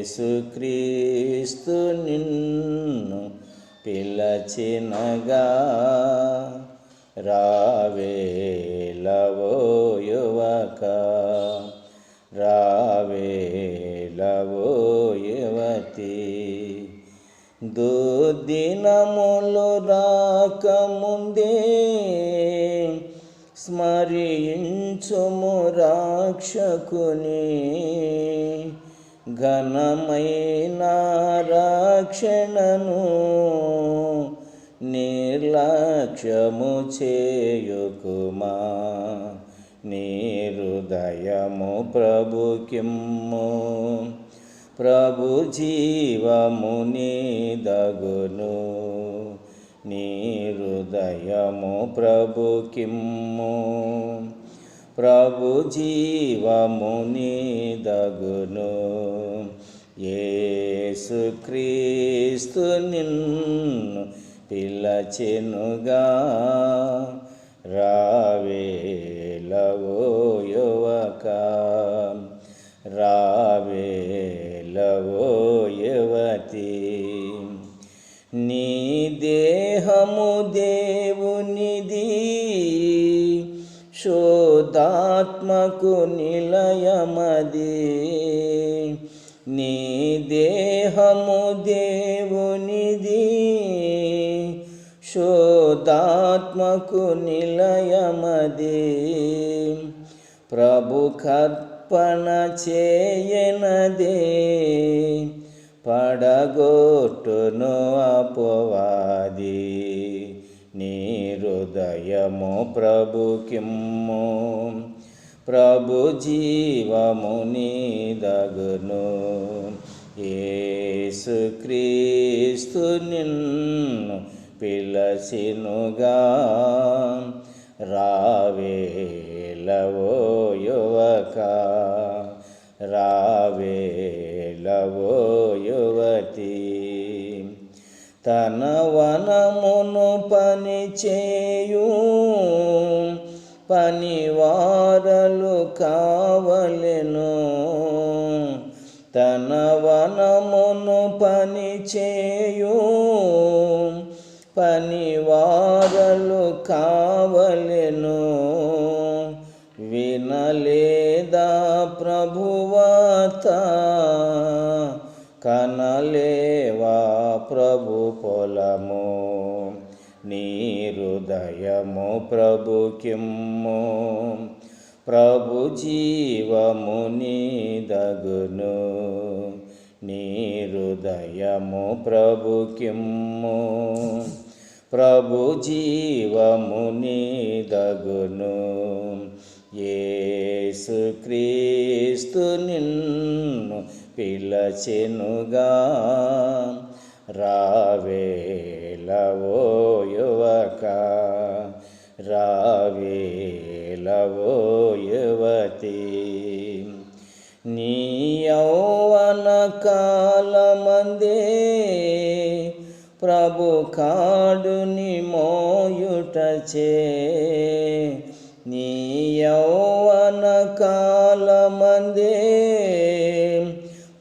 యేసుక్రీస్తు నిన్ను పిలచినగా రావేలవో యువక రావేలవో యువతి దుర్దినములు రాకముందే స్మరించుము రాక్షకుని. ఘనమైన రక్షణను నిర్లక్ష్యము చేయుకుమా? నీ హృదయము ప్రభుకిమ్ము. ప్రభు జీవము దగును నీ హృదయము ప్రభుకిమ్ము. ప్రభు జీవముని దగును. ఏసు క్రీస్తు నిన్ను పిలచెనుగా రావేలవో యువక. రావేలవో యువతి. నీ దేహము దేవునిది. శోధాత్మకు నిలయమది. నీ దేహము దేవునిది. శోధాత్మకు నిలయమది. ప్రభు కర్పణ చేయనదే. పడగొట్టును అపవాది. నీ హృదయము ప్రభుకిమ్ము ప్రభు జీవము దగును యేసుక్రీస్తు నిన్ను పిలసినుగా రావేలవో యువక రావేలవో తన వనమును పని చేయు పనివారలు కావలెను. తన వనమును పని చేయు పనివారలు కావలెను. వినలేదా ప్రభువాత కనలే ప్రభు పొలము నీ హృదయము ప్రభుకిమ్ము. ప్రభు జీవము నీ దగును నీ హృదయము ప్రభుకిమ్ము. ప్రభు జీవము నీ దగును ఏసు క్రీస్తు నిన్ను పిలచెనుగా. రావేలవో యువక రావేలవో యువతి. నీ యౌవన కాలమందే ప్రభు కాడుని మోయుటచే. నీ యౌవన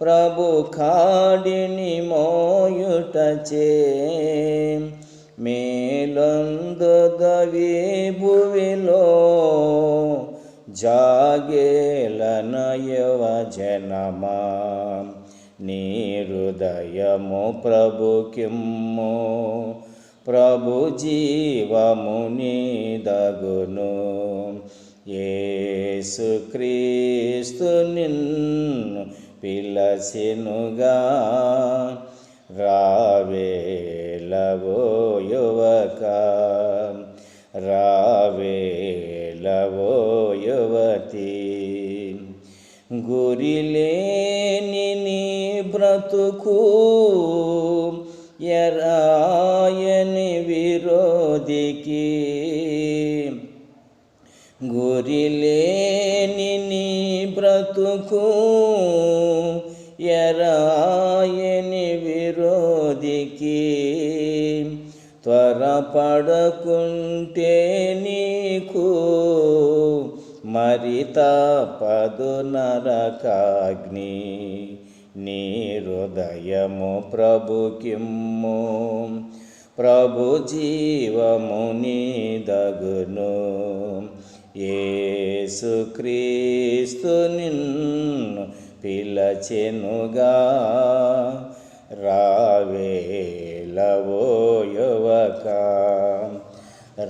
ప్రభు కాడిని మోయుటచే. మేలందు దవి భువిలో జాగేలనయవ జనమా. నీ హృదయము ప్రభుకిమ్ము ప్రభు జీవము దగును యేసుక్రీస్తు నిన్ను పిలసినుగా రావేలవో యువక రావేలవో యువతి. గురిలేని నీ బ్రతుకు త్వరపడకుంటే నీకు మరి తపదు నరకాగ్ని నీ హృదయము ప్రభుకిమ్ము. ప్రభు జీవముని దగును యేసుక్రీస్తు నిన్ను పిలచెనుగా. రావేలవో యువక.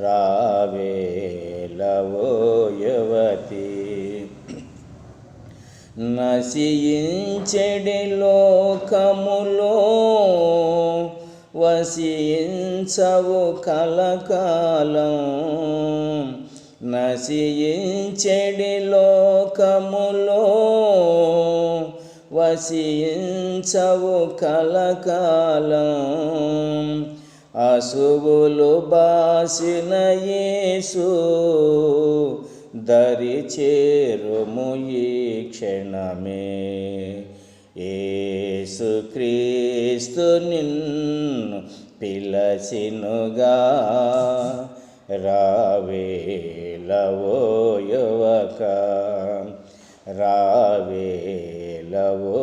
రావేలవో యువతి. నశించెడి లోకములో వసించవు కలకాలం. నశించెడి లోకములో వసించవు కలకాలం. అశువులు బాసిన యేసు దరి చేరుము ఈ క్షణమే. ఏసు క్రీస్తు నిన్ను పిలచినుగా రావేలవో యువక రావే ಇಡವೋ